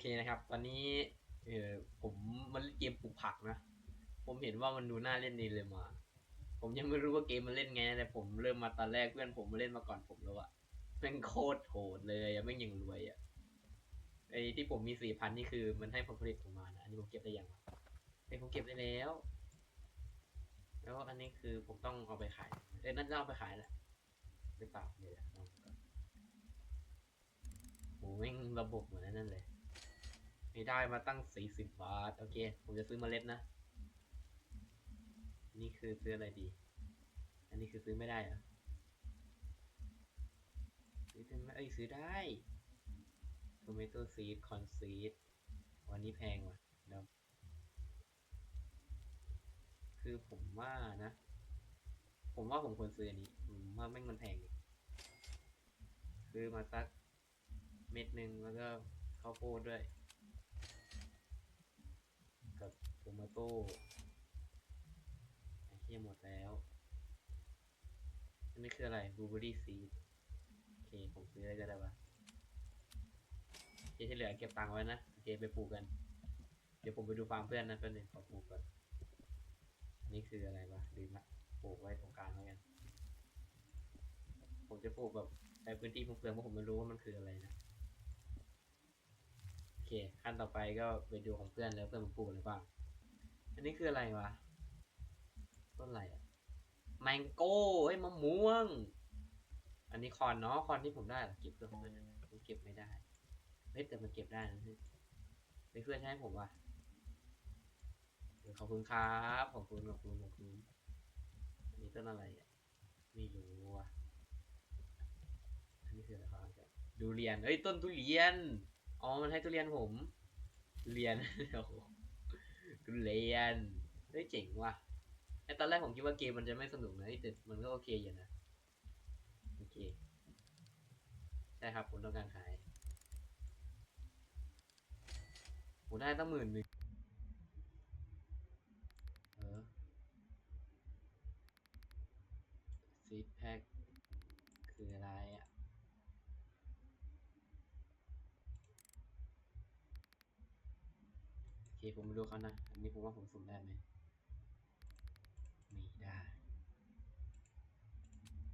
เคนะครับ ตอนนี้เออผมมันเล่นเกมปลูกผักนะ ผมเห็นว่ามันดูน่าเล่นดีเลยมา ผมยังไม่รู้ว่าเกมมันเล่นไงแต่ผมเริ่มมาตอนแรกเพื่อนผมมาเล่นมาก่อนผมแล้วอะแม่งโคตรโหดเลยอะแม่งยังรวยอะไอ้ที่ผมมีสี่พันนี่คือมันให้ผลผลิตผมมานะอันนี้ผมเก็บได้ยังวะไอผมเก็บได้แล้ว แล้วอันนี้คือผมต้องเอาไปขายเอ้ยน่าจะเอาไปขายแหละหรือเปล่าเดี๋ยวลองก่อนโหแม่งระบบเหมือนนั่นเลย ม่ได้มาตั้งสี่สิบบาท โอเค ผมจะซื้อเมล็ดนะ นี่คือซื้ออะไรดี อันนี้คือซื้อไม่ได้เหรอซื้อได้ไหมเอ้ยซื้อได้ tomato seed corn seed วันนี้แพงว่ะเดี๋ยวคือผมว่านะ ผมว่าผมควรซื้ออันนี้ผมว่าแม่งมันแพงซื้อมาสักเม็ดหนึ่งแล้วก็ข้าวโพดด้วย กับ โมาโต้ไอ้เหี้ยหมดแล้ว อันนี้คืออะไรบลูเบอรี่ซีดโอเค ผมซื้ออะไรก็ได้ปะโอเคที่เหลือเก็บตังค์ไว้นะโอเคไปปลูกกัน เดี๋ยวผมไปดูฟาร์มเพื่อนนะเพื่อนหนึ่งขอปลูกก่อนนี่คืออะไรวะลืมละปลูกไว้ตรงกลางแล้วกัน ผมจะปลูกแบบในพื้นที่เปลืองเพราะผมไม่รู้ว่ามันคืออะไรนะโอเคขั้นต่อไปก็ไปดูของเพื่อนแล้วเพื่อนมันปลูกอะไรบ้า อันนี้คืออะไรวะ ต้นอะไรอะแมงโก้เฮ้ยมะม่วง อันนี้คอนเนาะคอนที่ผมได้เหรอเก็บเพื่อนผมเลยนะผมเก็บไม่ได้เฮ้ยแต่มันเก็บได้นะเฮ้ยเฮ้ยเพื่อนใช้ผมว่ะเออขอบคุณครับขอบคุณขอบคุณขอบคุณอันนี้ต้นอะไรอะไม่รู้ว่ะอันนี้คืออะไรครับดูเรียนเอ้ยต้นทุเรียนอ๋อมันให้ทุเรียนผมเรียนโอ้โห ทุเรียนเฮ้ยเจ๋งว่ะไอตอนแรกผมคิดว่าเกมมันจะไม่สนุกนะแต่มันก็โอเคอยู่นะ โอเค ใช่ครับผมต้องการขายผมได้ตั้งหมื่นหนึ่งเออซีดแพ็คคืออะไรอะ โอเค ผมไปดูเขานะ อันนี้ผมว่าผมสุ่มได้ไหมไม่ได้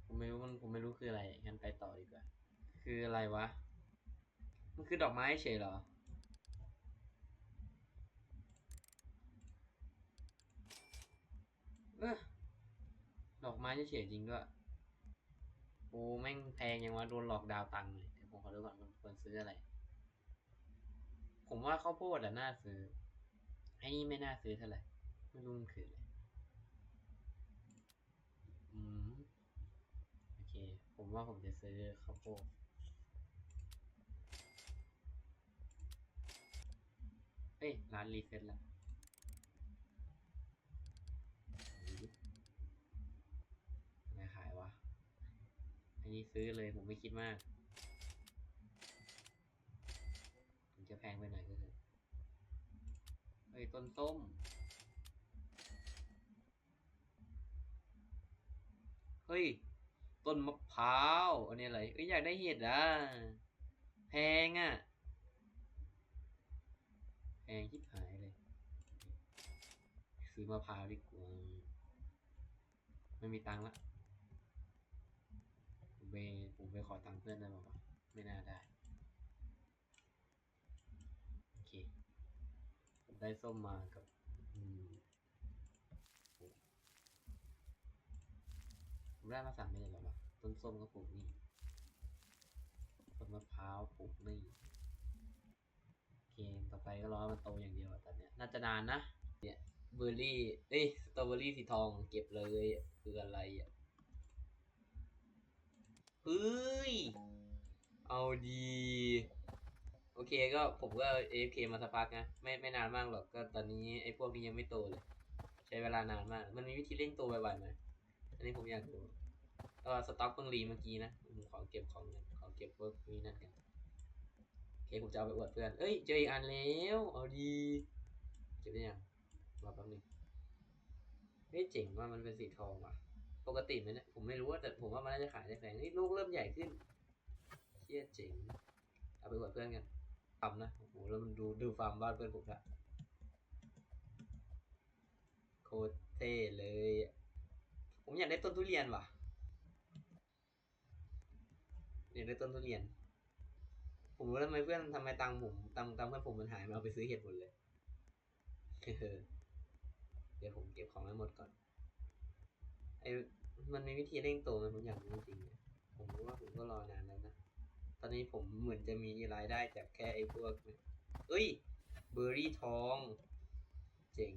ผมไม่รู้มันผมไม่รู้คืออะไร งั้นไปต่อดีกว่า คืออะไรวะ มันคือดอกไม้เฉยเหรอ เออดอกไม้เฉยจริงด้วยโอ้แม่งแพงยังวะโดนหลอกดาวตังค์เลยเดี๋ยวผมขอดูก่อนมันควรซื้ออะไร ผมว่าข้าวโพดอะน่าซื้อ ไอ้นี่ไม่น่าซื้อเท่าไหร่ ไม่รู้มันคืออะไร อืม โอเค ผมว่าผมจะซื้อข้าวโพดเอ้ย ร้านรีเซ็ตละไม่ขายวะ อันนี้ซื้อเลยผมไม่คิดมากถึงจะแพงไปหน่อยก็เถ อะเฮ้ยต้นส้ม เฮ้ย ต้นมะพร้าว อันนี้อะไร เอ้ยอยากได้เห็ดอะ แพงอะ แพงชิบหายเลย ซื้อมะพร้าวดีกว่า ไม่มีตังค์ละผมไปผมไปขอตังค์เพื่อนได้ป่าวะไม่น่าได้ โอเค ผม ได้ส้มมากับผมได้มาสามเม็ดแล้ววะต้นส้มก็ปลูกนี่ต้นมะพร้าวปลูกนี่โอเคต่อไปก็รอมันโตอย่างเดียวตอนเนี้ยน่าจะนานนะเนี่ยเบอร์รี่เอ้ยสตรอเบอรี่สีทองเก็บเลยคืออะไรอะเฮ้ยเอาดี โอเคก็ผมก็ AFK มาสักพักนะ ไม่ไม่นานมากหรอกก็ตอนนี้ไอ้พวกนี้ยังไม่โตเลย ใช้เวลานานมาก มันมีวิธีเร่งโตไวๆไหมอันนี้ผมอยากรู้ก็สต็อกเพิ่งรีเมื่อกี้นะผมขอเก็บของกันขอเก็บพวกนี้นั่นกันโอเคผมจะเอาไปอวดเพื่อนเอ้ยเจออีกอันแล้วเอาดีเก็บได้ยังรอแป๊บนึงเฮ้ยเจ๋งว่ามันเป็นสีทองว่ะ ปกติไหมเนี่ยผมไม่รู้ว่าแต่ผมว่ามันน่าจะขายได้แพงเฮ้ยลูกเริ่มใหญ่ขึ้นเชี่ยเจ๋งเอาไปอวดเพื่อนกัน ฟาร์มนะโอ้โหแล้วมันดูดูฟาร์มบ้านเพื่อนผมละโคตรเท่เลย ผมอยากได้ต้นทุเรียนว่ะอยากได้ต้นทุเรียน ผมรู้แล้วทำไมเพื่อนทำไมตังผมตังตังเพื่อนผมมันหายมาเอาไปซื้อเห็ดหมดเลยเดี๋ยวผมเก็บของให้หมดก่อนไอ้มันมีวิธีเร่งโตไหมผมอยากรู้จริงๆผมรู้ว่าผมก็รอนานแล้ว ตอนนี้ผมเหมือนจะมีรายได้จากแค่ไอ้พวกเอ้ย เบอร์รี่ทอง เจ๋ง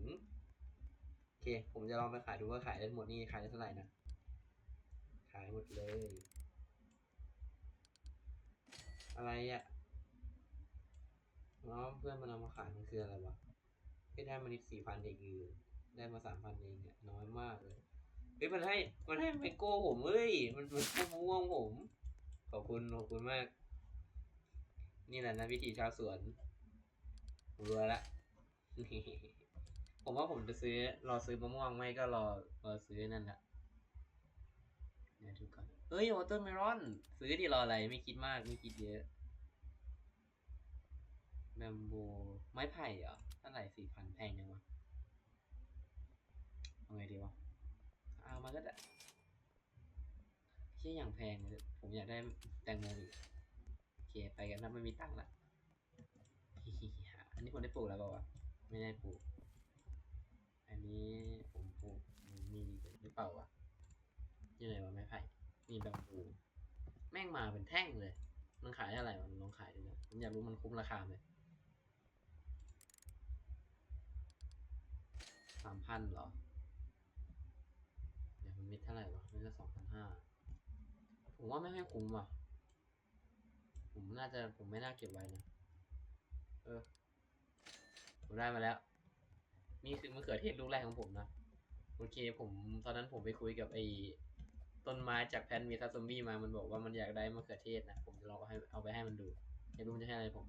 โอเค ผมจะลองไปขายดูว่าขายได้หมดนี่ขายได้เท่าไหร่นะ ขายหมดเลย อะไรอะ่ะแล้วเพื่อนมันเอามาขายมันคืออะไรวะไม่ได้มานิดสี่พันเองคือได้มาสามพันเองเนี่ยน้อยมากเลยเฮ้ยมันให้ มันให้ไมโก้ผมเอ้ย มันมันให้ม่วงผม ขอบคุณขอบคุณมาก นี่แหละนะวิธีชาวสวนผมรู้แล้วละผมว่าผมจะซื้อ รอซื้อมะม่วงไม่ก็รอรอซื้อนั่นแหละเดี๋ยวดูก่อนเอ้ยวอเตอร์เมลอน ซื้อดิรออะไรไม่คิดมากไม่คิดเยอะแบมโบไม้ไผ่เหรอเท่าไหร่สี่พันแพงยังวะเอาไงดีวะเอามาก็ได้ เชี่ยอย่างแพงเลยผมอยากได้แตงโมอีกโอเคไปกันนะไม่มีตังค์ละอันนี้ผมได้ปลูกแล้วเปล่าวะไม่ได้ปลูก อันนี้ผมปลูกมีหรือเปล่าวะยังไงวะไม้ไผ่มีแบมบูแม่งมาเป็นแท่งเลย มันขายเท่าไหร่วะมันลองขายดูนะผมอยากรู้มันคุ้มราคาไหมสามพันเหรอ เดี๋ยวมันม็ดเท่าไหร่วะม็ดละสองพันห้า ผมว่าไม่ให้คุ้มว่ะ ผมน่าจะผมไม่น่าเก็บไว้นะ เออ ผมได้มาแล้ว นี่คือมะเขือเทศลูกแรกของผมนะ โอเค ผมตอนนั้นผมไปคุยกับไอ้ต้นไม้จากแพนมีทัซอมบี้มา มันบอกว่ามันอยากได้มะเขือเทศนะ ผมจะลองเอาให้เอาไปให้มันดูอยากรู้มันจะให้อะไรผม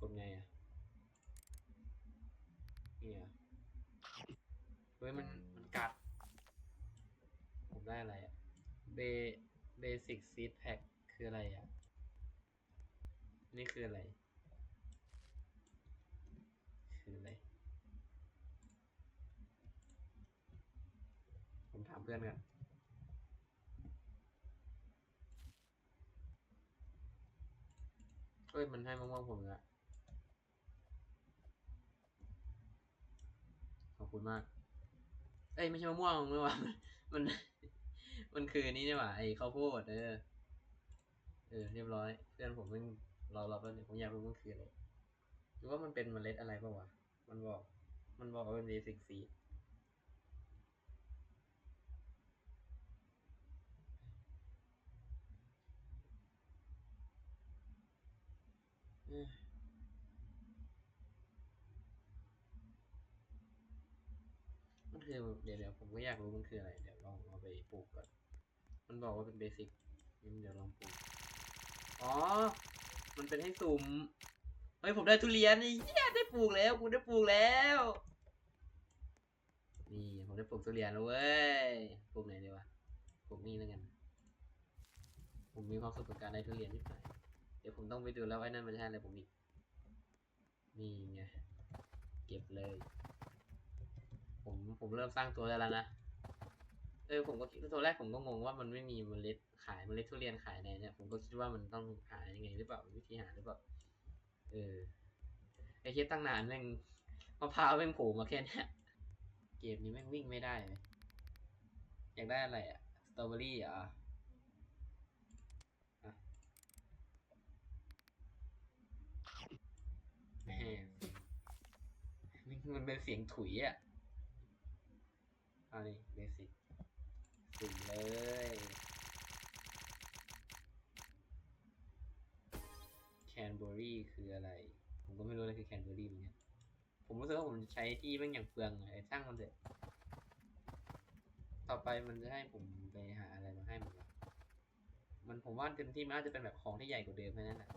กดไงอะนี่อะเฮ้ยมันมัน ได้อะไรอะเบเบสิกซีดแพ็คคืออะไรอะ นี่คืออะไร คืออะไร ผมถามเพื่อนกันเอ้ย มันให้มะม่วงผมละขอบคุณมาก เอ้ย ไม่ใช่มะม่วงไม่ว่ามัน มันคือนนี้นี่หว่าไอ้ข้าวโพดเออเออเรียบร้อยเพื่อนผมมันรอรอแป๊บนึงผมอยากรู้มันคืออะไรหรือว่ามันเป็นเมล็ดอะไรป่าวะมันบอก มันบอกว่าเป็นเบสิกซีมันคือเดี๋ยวเดี๋ยวผมก็อยากรู้มันคืออะไรเดี๋ยว ไปปลูกก่อน มันบอกว่าเป็นเบสิกงั้นเดี๋ยวลองปลูก อ๋อ มันเป็นให้สุ่ม เฮ้ยผมได้ทุเรียนนี่เหี้ได้ปลูกแล้ว กูได้ปลูกแล้ว นี่ผมได้ปลูกทุเรียนแล้วเว้ย ปลูกไหนดีวะ ปลูกนี่แล้วกัน ผมมีความสุขกับการได้ทุเรียนนิดหน่อย เดี๋ยวผมต้องไปดูแล้วไอ้นั่นมันจะให้อะไรผมอีก นี่ไง เก็บเลย ผมผมเริ่มสร้างตัวได้แล้วนะ เออผมก็คิดตัวแรกผมก็งงว่ามันไม่มีเมล็ดขายเมล็ดทุเรียนขายในเนี่ย ผมก็คิดว่ามันต้องหายังไงหรือเปล่าวิธีหาหรือเปล่าเออไอ้เคียตั้งนานแม่งมะพร้าวแม่งโผล่มาแค่เนี้ยเกมนี้แม่งวิ่งไม่ได้เลยอยากได้อะไรอะสตรอเบอรี่เหรออะแหมมันเป็นเสียงถุยอะอานี่เบสิก สุ่มเลยแคนเบอรี่คืออะไร ผมก็ไม่รู้อะไรคือแคนเบอรี่เหมือนกันผมรู้สึกว่าผมใช้ที่แม่งอย่างเปลืองเลยสร้างมันเถอะต่อไปมันจะให้ผมไปหาอะไรมาให้มันมันผมว่าเต็มที่มันน่าจะเป็นแบบของที่ใหญ่กว่าเดิมแค่นั้นแหละ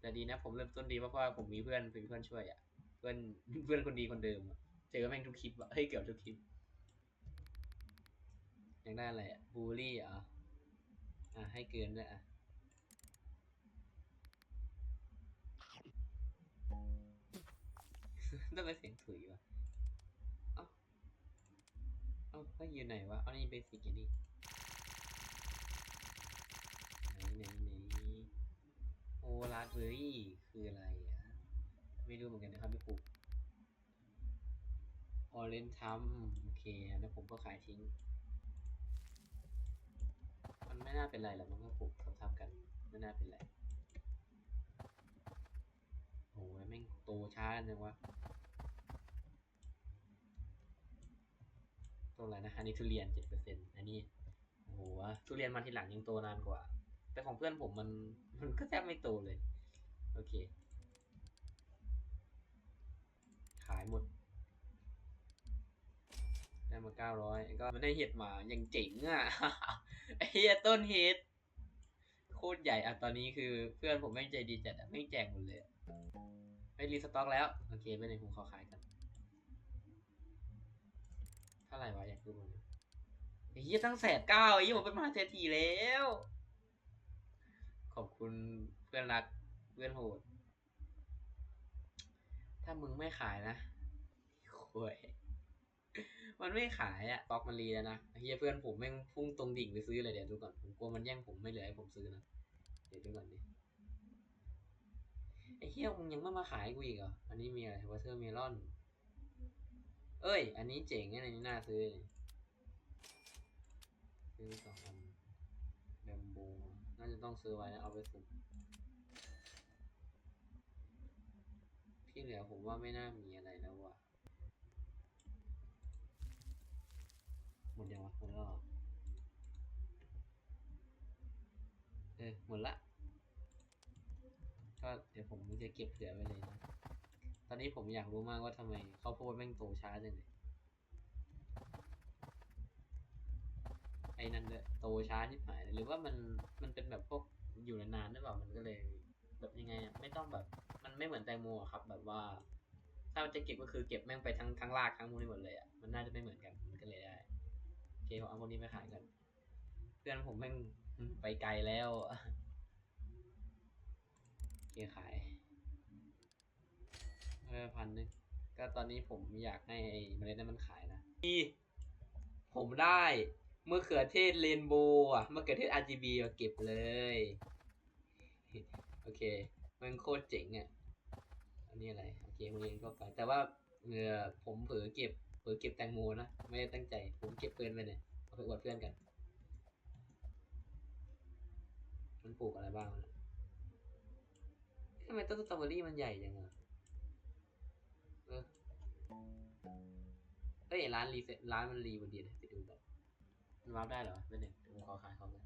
แต่ดีนะ ผมเริ่มต้นดีเพราะว่าผมมีเพื่อนมีเพื่อนช่วยอะ เพื่อนเพื่อนคนดีคนเดิมเจอแม่งทุกคลิปอะเฮ้ยเกือบทุกคลิป ยังได้อะไรอะบูลลี่เหรออะให้เกินด้วยอะต้องเป็นเสียงถุยวะเอ้าเอ้าเฮ้ยอยู่ไหนวะ เอานี่เบสิกอย่างนี้ไหนไหนไหนโอ้ราสเบอร์รี่คืออะไรอะ ไม่รู้เหมือนกันนะครับพี่ปุ๊กออเรนทัมโอเค แล้วผมก็ขายทิ้ง นไม่าเป็นไรหรอกมันก็ปลูกทับๆกันไม่น่าเป็นไรโอ้ยแม่งโตช้าจังวะตัวอะไรนะอันนี้ทุเรียนเจ็ดเปอร์เซ็นอันนี้โอ้โหทุเรียนมาทีหลังยังโตนานกว่า แต่ของเพื่อนผมมันมันก็แทบไม่โตเลย โอเค ขายหมด ได้มาเก้าร้อยก็ไม่ได้เห็ดหมาอย่างเจ๋งอะไอ้เหี้ยต้นเห็ดโคตรใหญ่อะตอนนี้คือเพื่อนผมไม่งใจดีจัดไม่แจกหมดเลยไม่รีสต็อกแล้ว โอเคไม่เป็นไรผมขอขายกันเท่าไหร่วะอยากดูหมดเลยไอ้เหี้ยตั้งแสนเก้าไอ้เหี้ยผมเป็นมหาเศรษฐีแล้ว ขอบคุณเพื่อนรักเพื่อนโหด ถ้ามึงไม่ขายนะโว้ย มันไม่ขายอะตอกมันรีแล้วนะเฮียเพื่อนผมแม่งพุ่งตรงดิ่งไปซื้อเลยเดี๋ยวดูก่อนผมกลัวมันแย่งผมไม่เหลือให้ผมซื้อนะเดี๋ยวดูก่อนดิไอ้เฮียมึงยังไม่มาขายกูอีกเหรออันนี้มีอะไรวอเทอร์เมลอน เอ้ย อันนี้เจ๋งอันนี้น่าซื้อเลยซื้อสองอันแบมโบน่าจะต้องซื้อไว้นะเอาไปสุ่มที่เหลือผมว่าไม่น่ามีอะไรแล้วว่ะ หมดยังวะหมดแล้วเหรอเออหมดละ ก็เดี๋ยวผมจะเก็บเผื่อไว้เลยนะ ตอนนี้ผมอยากรู้มากว่าทำไมข้าวโพดแม่งโตช้าจังเลยไอ้นั่นเลยโตช้าที่หายเลยหรือว่ามันมันเป็นแบบพวกอยู่นานๆหรือเปล่ามันก็เลย แบบยังไงอะไม่ต้องแบบ มันไม่เหมือนแตงโมอะครับ แบบว่า ถ้ามันจะเก็บก็คือเก็บแม่งไปทั้งทั้งรากทั้งมูลหมดเลยอะมันน่าจะไม่เหมือนกันมันก็เลยได้ เคผมเอาพวกนี้ไปขายกัน เพื่อนผมแม่งไปไกลแล้วเคขายเออพันหนึงก็ตอนนี้ผมอยากให้ไอ้เมล็ดนั้นมันขายนะที่ผมได้มะเขือเทศเรนโบว์อะมะเขือเทศ RGB มาเก็บเลย โอเค มันโคตรเจ๋งอะ อันนี้อะไร โอเคมันเรียนก็ไปแต่ว่าเออผมเผลอเก็บ อเก็บแตงโมนะ ไม่ได้ตั้งใจ ผมเก็บเพื่อนไปเนี่ยเอาไปอวดเพื่อนกัน มันปลูกอะไรบ้างวะทำไมต้นสตรอเบอรี่มันใหญ่จังอะเออเอ้ยร้านรีเซ็ตร้านมันรีวันเดียวไปดูแบบมันวาร์ปได้เหรอเป็นหนึ่งเดี๋ยผมขอขายเขากัน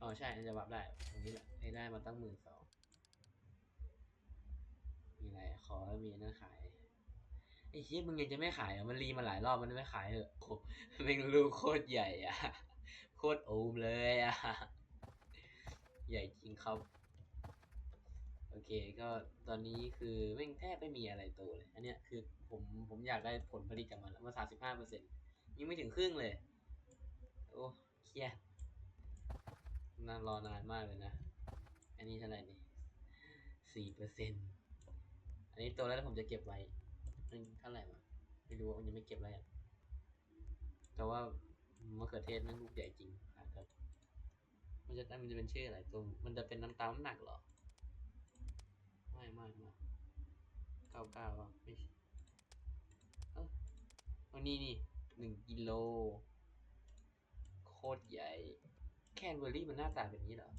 อ๋อใช่มันจะวาร์ปได้ ตรงนี้แหละไอ้ได้มาตั้งหมื่นสองมีอะไรขอให้มีนั่นขาย ไอ้เหี้ยมึงยังจะไม่ขายอะมันรีมาหลายรอบมันไม่ขายเหอะโอ้โหแม่งลูโคตรใหญ่อะ โคตรโอมเลยอะ ใหญ่จริงครับ โอเคก็ตอนนี้คือแม่งแทบไม่มีอะไรโตเลย อันเนี้ยคือผมผมอยากได้ผลผลิตจากมันแล้วมาสามสิบห้าเปอร์เซ็นต์ยังไม่ถึงครึ่งเลย โอ้เครียดนานรอนานมากเลยนะ อันนี้เท่าไหร่นี่สี่เปอร์เซ็นต์อันนี้โตแล้วผมจะเก็บไว้ มันเท่าไหร่วะไม่รู้ว่ามันยังไม่เก็บไว้อะแต่ว่ามะเขือเทศมันลูกใหญ่จริงขายครับมันจะมันจะเป็นชื่ออะไรตัวมันจะเป็นน้ำตาลน้ำหนักเหรอ ไม่ไม่ไม่เก้าเก้าวะไม่เอาอนี่นี่หนึ่งกิโลโคตรใหญ่ แคนเบอร์รี่มันหน้าตาแบบนี้เหรอ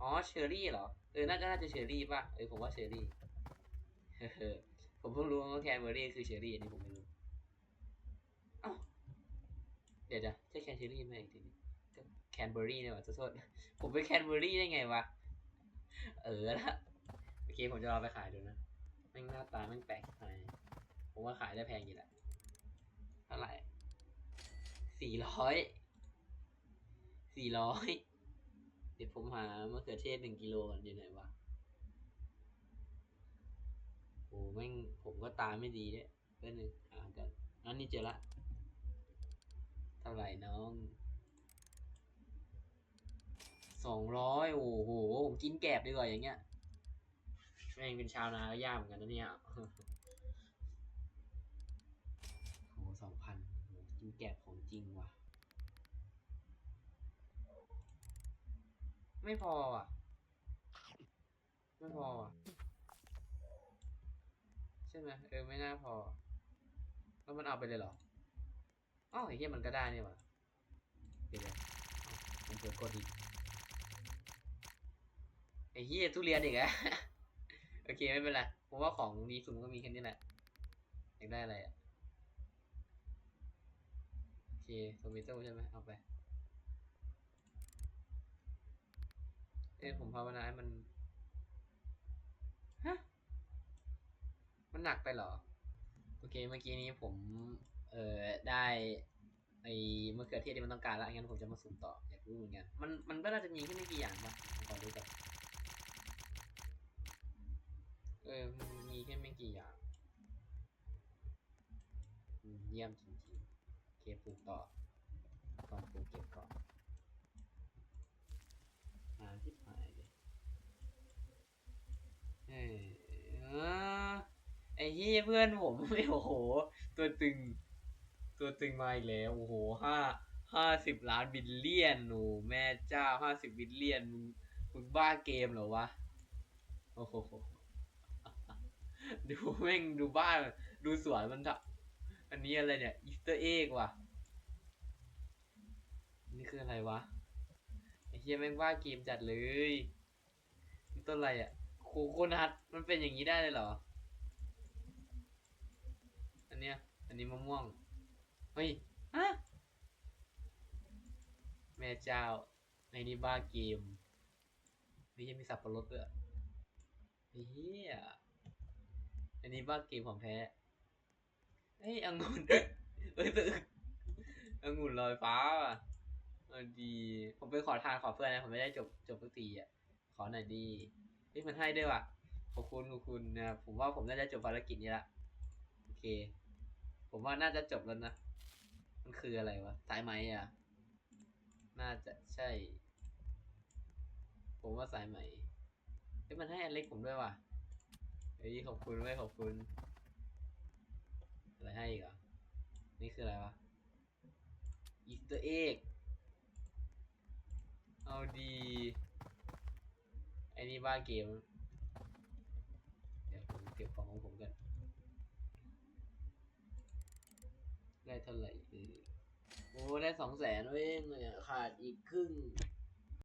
อ๋อเชอร์รี่เหรอ เออ น่าจะน่าจะเชอร์รี่ป่ะ เออ ผมว่าเชอร์รี่เออ ผมเพิ่งรู้ว่าแคนเบอร์รี่คือเชอร์รี่อันนี้ผมไม่รู้เอ้าเดี๋ยวเดี๋ยวใช่แคนเชอร์รี่ไหมอีกทีนี้ก็แคนเบอร์รี่เนี่ยว่ะขอโทษผมเป็นแคนเบอร์รี่ได้ไงวะ เออละโอเคผมจะเอาไปขายดูนะแม่งหน้าตาแม่งแปลกไปผมว่าขายได้แพงอยู่แหละเท่าไหร่สี่ร้อยสี่ร้อยเดี๋ยวผมหามะเขือเทศหนึ่งกิโลก่อนอยู่ไหนวะโอ้แม่งผมก็ตาไม่ดีเนี่ยเพื่อนหนึ่งหากันอันนี้เจอละ เท่าไหร่น้องสองร้อยโอ้โหผมกินแกบดีกว่าอย่างเงี้ยแม่งเป็นชาวนาก็ยากเหมือนกันนะเนี่ยโอ้สองพันกินแกบของจริงว่ะ ไม่พออะ ไม่พออะ ช่ไหมเออไม่น่าพอ แล้วมันเอาไปเลยเหรออ้าวไอ้เหี้ยมันก็ได้นี่หว่าเดี๋ยวเดี๋ยมันเปิดกดอีกไอ้เหี้ยทุเรียนอีกแล้วโอเคไม่เป็นไรผมว่าของดีสุดมันก็มีแค่นี้แหละอยากได้อะไรอะโอเคโทมิโต้ใช่ไหมเอาไป เอ้ยผมภาวนาให้มัน ฮะ มันหนักไปเหรอ โอเคเมื่อกี้นี้ผม เอ่อได้ไอ้มะเขือเทศที่มันต้องการแล้วงั้นผมจะมาสุ่มต่ออยากรู้เหมือนกันมันมันก็น่าจะมีแค่ไม่กี่อย่างป่ะผมขอดูก่อนเออมีแค่ไม่กี่อย่างเยี่ยมจริงๆโอเคปลูกต่อก่อนปลูกเก็บก่อนหาที่หายเลยเออเออไอ้เฮี ยเพื่อนผมไม่โอ้โห ตัวตึง ตัวตึงมาอีกแล้วโอ้โหห้าห้าสิบล้านบิลเลียนโอ้แม่เจ้าห้าสิบบิลเลียนมึงมึงบ้าเกมเหรอวะโอ้โหดูแม่งดูบ้านดูสวนมันทำอันนี้อะไรเนี่ยอีสเตอร์เอ็กว่ะ นี่คืออะไรวะไอ้เฮียแม่งบ้าเกมจัดเลยนี่ต้นอะไรอะโคโคนัทมันเป็นอย่างนี้ได้เลยเหรอนเนี้ย อันนี้มะม่วง เฮ้ยฮะแม่เจ้าไอ้นี่บ้าเกมนี่ยังมีสับปะรดด้วยไอ้เฮียอันนี้บ้าเกมของแท้เฮ้ยองุ่นเอ้ยตึกองุ่นลอยฟ้าว่ะเออดี ผมไปขอทานขอเพื่อนนะ ผมไม่ได้จบจบทุกทีอะ ขอหน่อยดีเฮ้ยมันให้ด้วยว่ะ ขอบคุณขอบคุณนะ ผมว่าผมน่าจะจบภารกิจนี้ละ โอเค ผมว่าน่าจะจบแล้วนะ มันคืออะไรวะสายไหมอะ น่าจะใช่ ผมว่าสายไหมเฮ้ยมันให้อันเล็กผมด้วยว่ะ เฮ้ยขอบคุณเว้ขอบคุณ อะไรให้อีกอะนี่คืออะไรวะอีสเตอร์เอ็กเอาดีไอ้นี่บ้าเกม เดี๋ยวผมเก็บของของผมกัน ได้เท่าไหร่เออโอ้ได้สองแสนเว้งเลยอะขาดอีกครึ่ง